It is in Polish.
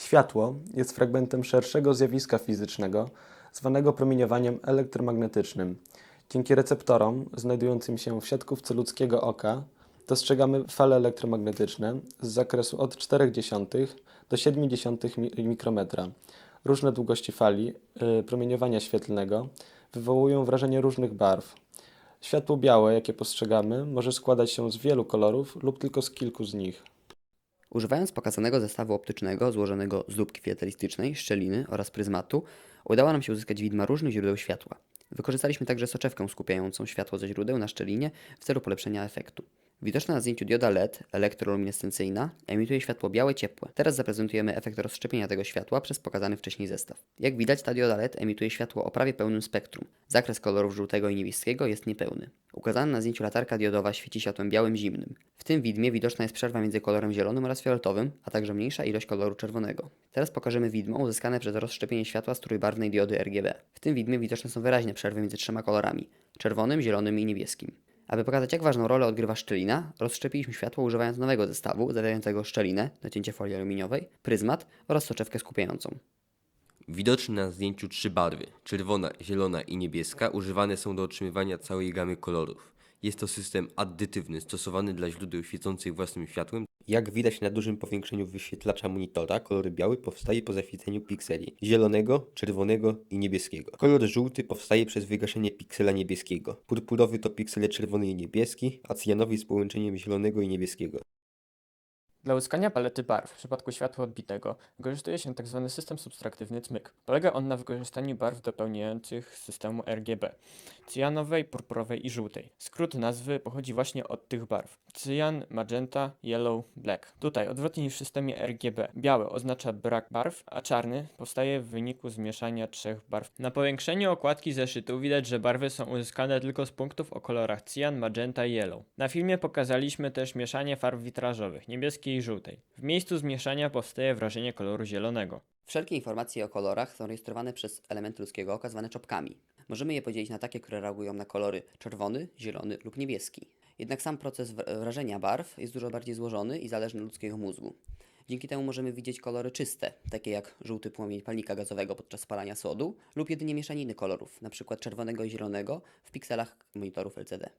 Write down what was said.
Światło jest fragmentem szerszego zjawiska fizycznego, zwanego promieniowaniem elektromagnetycznym. Dzięki receptorom znajdującym się w siatkówce ludzkiego oka dostrzegamy fale elektromagnetyczne z zakresu od 0,4 do 0,7 mi- mikrometra. Różne długości fali y, promieniowania świetlnego wywołują wrażenie różnych barw. Światło białe, jakie postrzegamy, może składać się z wielu kolorów lub tylko z kilku z nich. Używając pokazanego zestawu optycznego złożonego z lubki filatelistycznej, szczeliny oraz pryzmatu, udało nam się uzyskać widma różnych źródeł światła. Wykorzystaliśmy także soczewkę skupiającą światło ze źródeł na szczelinie w celu polepszenia efektu. Widoczna na zdjęciu dioda LED, elektroluminescencyjna, emituje światło białe ciepłe. Teraz zaprezentujemy efekt rozszczepienia tego światła przez pokazany wcześniej zestaw. Jak widać, ta dioda LED emituje światło o prawie pełnym spektrum. Zakres kolorów żółtego i niebieskiego jest niepełny. Ukazana na zdjęciu latarka diodowa świeci światłem białym zimnym. W tym widmie widoczna jest przerwa między kolorem zielonym oraz fioletowym, a także mniejsza ilość koloru czerwonego. Teraz pokażemy widmo uzyskane przez rozszczepienie światła z trójbarwnej diody RGB. W tym widmie widoczne są wyraźne przerwy między trzema kolorami czerwonym, zielonym i niebieskim. Aby pokazać, jak ważną rolę odgrywa szczelina, rozszczepiliśmy światło używając nowego zestawu zawierającego szczelinę, nacięcie folii aluminiowej, pryzmat oraz soczewkę skupiającą. Widoczne na zdjęciu trzy barwy czerwona, zielona i niebieska używane są do otrzymywania całej gamy kolorów. Jest to system addytywny stosowany dla źródeł świecących własnym światłem. Jak widać na dużym powiększeniu wyświetlacza monitora, kolor biały powstaje po zaświeceniu pikseli zielonego, czerwonego i niebieskiego. Kolor żółty powstaje przez wygaszenie piksela niebieskiego. Purpurowy to piksele czerwony i niebieski, a cyjanowy z połączeniem zielonego i niebieskiego. Dla uzyskania palety barw w przypadku światła odbitego wykorzystuje się tzw. system subtraktywny CMYK. Polega on na wykorzystaniu barw dopełniających systemu RGB cyjanowej, purpurowej i żółtej. Skrót nazwy pochodzi właśnie od tych barw. Cyjan, magenta, yellow, black. Tutaj, odwrotnie niż w systemie RGB, biały oznacza brak barw, a czarny powstaje w wyniku zmieszania trzech barw. Na powiększeniu okładki zeszytu widać, że barwy są uzyskane tylko z punktów o kolorach cyjan, magenta i yellow. Na filmie pokazaliśmy też mieszanie farb witrażowych, niebieskiej i żółtej. W miejscu zmieszania powstaje wrażenie koloru zielonego. Wszelkie informacje o kolorach są rejestrowane przez elementy ludzkiego oka zwane czopkami. Możemy je podzielić na takie, które reagują na kolory czerwony, zielony lub niebieski. Jednak sam proces wr- wrażenia barw jest dużo bardziej złożony i zależny od ludzkiego mózgu. Dzięki temu możemy widzieć kolory czyste, takie jak żółty płomień palnika gazowego podczas spalania sodu, lub jedynie mieszaniny kolorów, np. czerwonego i zielonego w pikselach monitorów LCD.